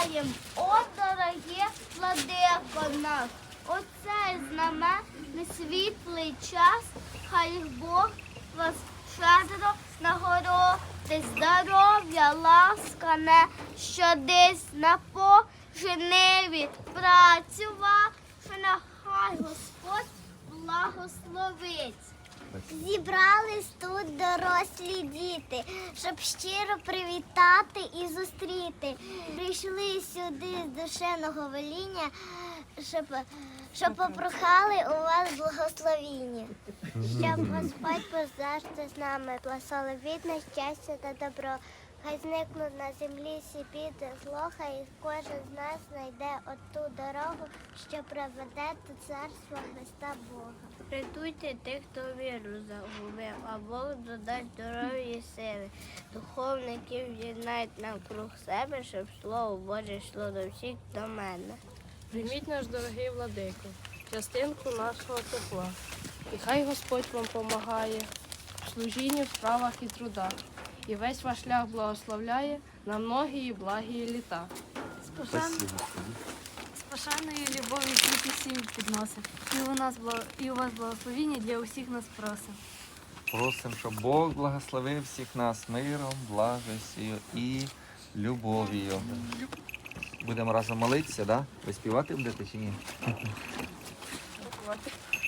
вітаєм, о, дорогі владико наш. Оцей знаменний світлий час, хай Бог вас щедро нагородить здоров'я, ласка, не щодись на поженеві працював, що нехай Господь благословить. Зібрались тут дорослі діти, щоб щиро привітати і зустріти. Прийшли сюди з душевного веління, щоб, щоб попрохали у вас благословіння. Щоб Господь позавжди з нами благословить на щастя та добро. Хай зникнуть на землі всі біди зло, хай кожен з нас знайде оту дорогу, що приведе до царства Христа Бога. Рятуйте тих, хто віру загубив, а Бог додасть здоров'я і сили. Духовників єднать навкруг себе, щоб слово Боже йшло до всіх до мене. Прийміть наш дорогий владико, частинку нашого тепла. І хай Господь вам помагає в служінні, в справах і трудах. І весь ваш шлях благословляє на многі благі літа. З пошан- з пошаною любов'ю світі всім підносив. І у нас і у вас благословіння для усіх нас просив. Просимо, щоб Бог благословив всіх нас миром, благостю і любов'ю. Будемо разом молитися, да? Ви співати будете чи ні?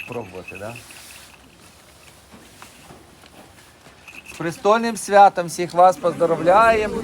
Пробувати, так? Да? Престольним святом всіх вас поздоровляємо.